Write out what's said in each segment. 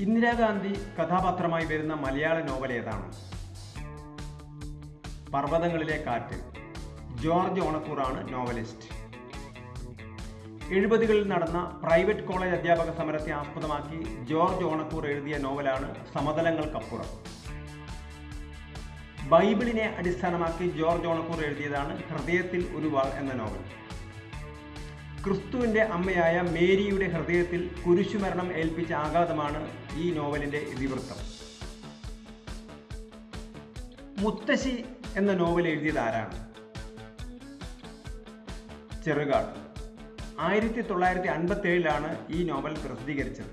ഇന്ദിരാഗാന്ധി കഥാപാത്രമായി വരുന്ന മലയാള നോവൽ ഏതാണ്? പർവതങ്ങളിലെ കാറ്റ്. ജോർജ് ഓണക്കൂറാണ് നോവലിസ്റ്റ്. എഴുപതുകളിൽ നടന്ന പ്രൈവറ്റ് കോളേജ് അധ്യാപക സമരത്തെ ആസ്പദമാക്കി ജോർജ് ഓണക്കൂർ എഴുതിയ നോവലാണ് സമതലങ്ങൾക്കപ്പുറം. ബൈബിളിനെ അടിസ്ഥാനമാക്കി ജോർജ് ഓണക്കൂർ എഴുതിയതാണ് ഹൃദയത്തിൽ ഒരു വാൾ എന്ന നോവൽ. ക്രിസ്തുവിന്റെ അമ്മയായ മേരിയുടെ ഹൃദയത്തിൽ കുരിശുമരണം ഏൽപ്പിച്ച ആഘാതമാണ് ഈ നോവലിന്റെ ഇതിവൃത്തം. മുത്തശ്ശി എന്ന നോവൽ എഴുതിയത് ആരാണ്? ചെറുകാട്. ആയിരത്തി തൊള്ളായിരത്തി അൻപത്തി ഏഴിലാണ് ഈ നോവൽ പ്രസിദ്ധീകരിച്ചത്.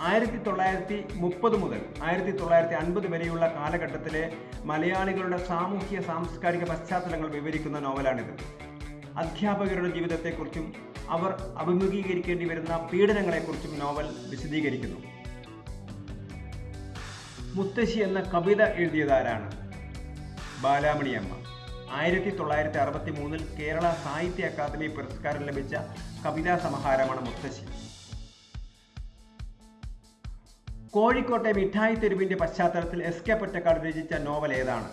ആയിരത്തി തൊള്ളായിരത്തി മുപ്പത് മുതൽ ആയിരത്തി തൊള്ളായിരത്തി അൻപത് വരെയുള്ള കാലഘട്ടത്തിലെ മലയാളികളുടെ സാമൂഹ്യ സാംസ്കാരിക പശ്ചാത്തലങ്ങൾ വിവരിക്കുന്ന നോവലാണിത്. അധ്യാപകരുടെ ജീവിതത്തെക്കുറിച്ചും അവർ അഭിമുഖീകരിക്കേണ്ടി വരുന്ന പീഡനങ്ങളെക്കുറിച്ചും നോവൽ വിശദീകരിക്കുന്നു. മുത്തശ്ശി എന്ന കവിത എഴുതിയതാരാണ്? ബാലാമണിയമ്മ. ആയിരത്തി തൊള്ളായിരത്തി അറുപത്തി മൂന്നിൽ കേരള സാഹിത്യ അക്കാദമി പുരസ്കാരം ലഭിച്ച കവിതാ സമാഹാരമാണ് മുത്തശ്ശി. കോഴിക്കോട്ടെ മിഠായി തെരുവിന്റെ പശ്ചാത്തലത്തിൽ എസ് കെ പൊറ്റക്കാട് രചിച്ച നോവൽ ഏതാണ്?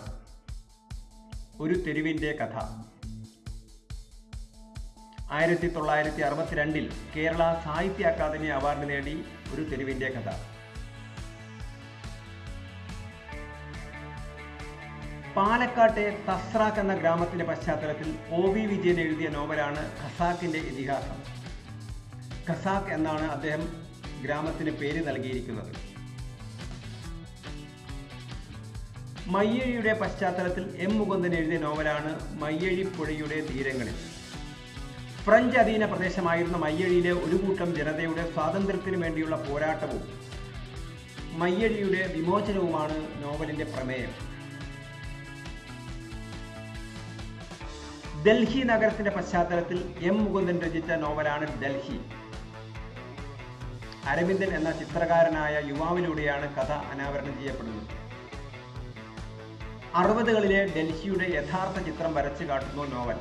ഒരു തെരുവിന്റെ കഥ. ആയിരത്തി തൊള്ളായിരത്തി അറുപത്തിരണ്ടിൽ കേരള സാഹിത്യ അക്കാദമി അവാർഡ് നേടി ഒരു തെരുവിന്റെ കഥ. പാലക്കാട്ടെ തസ്രാക്ക് എന്ന ഗ്രാമത്തിന്റെ പശ്ചാത്തലത്തിൽ ഒ വി വിജയൻ എഴുതിയ നോവലാണ് ഖസാക്കിന്റെ ഇതിഹാസം. ഖസാക്ക് എന്നാണ് അദ്ദേഹം ഗ്രാമത്തിന് പേര് നൽകിയിരിക്കുന്നത്. മയ്യഴിയുടെ പശ്ചാത്തലത്തിൽ എം മുകുന്ദൻ എഴുതിയ നോവലാണ് മയ്യഴിപ്പുഴയുടെ തീരങ്ങളിൽ. ഫ്രഞ്ച് അധീന പ്രദേശമായിരുന്ന മയ്യഴിയിലെ ഒരു കൂട്ടം ജനതയുടെ സ്വാതന്ത്ര്യത്തിന് വേണ്ടിയുള്ള പോരാട്ടവും മയ്യഴിയുടെ വിമോചനവുമാണ് നോവലിന്റെ പ്രമേയം. ഡൽഹി നഗരത്തിന്റെ പശ്ചാത്തലത്തിൽ എം മുകുന്ദൻ രചിച്ച നോവലാണ് ഡൽഹി. അരവിന്ദൻ എന്ന ചിത്രകാരനായ യുവാവിലൂടെയാണ് കഥ അനാവരണം ചെയ്യപ്പെടുന്നത്. അറുപതുകളിലെ ഡൽഹിയുടെ യഥാർത്ഥ ചിത്രം വരച്ചു കാട്ടുന്നു നോവൽ.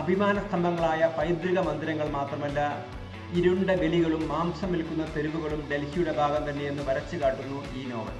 അഭിമാന സ്തംഭങ്ങളായ പൈതൃക മന്ദിരങ്ങൾ മാത്രമല്ല ഇരുണ്ട ഗലികളും മാംസം വിൽക്കുന്ന തെരുവുകളും ഡൽഹിയുടെ ഭാഗം തന്നെയെന്ന് വരച്ചു കാട്ടുന്നു ഈ നോവൽ.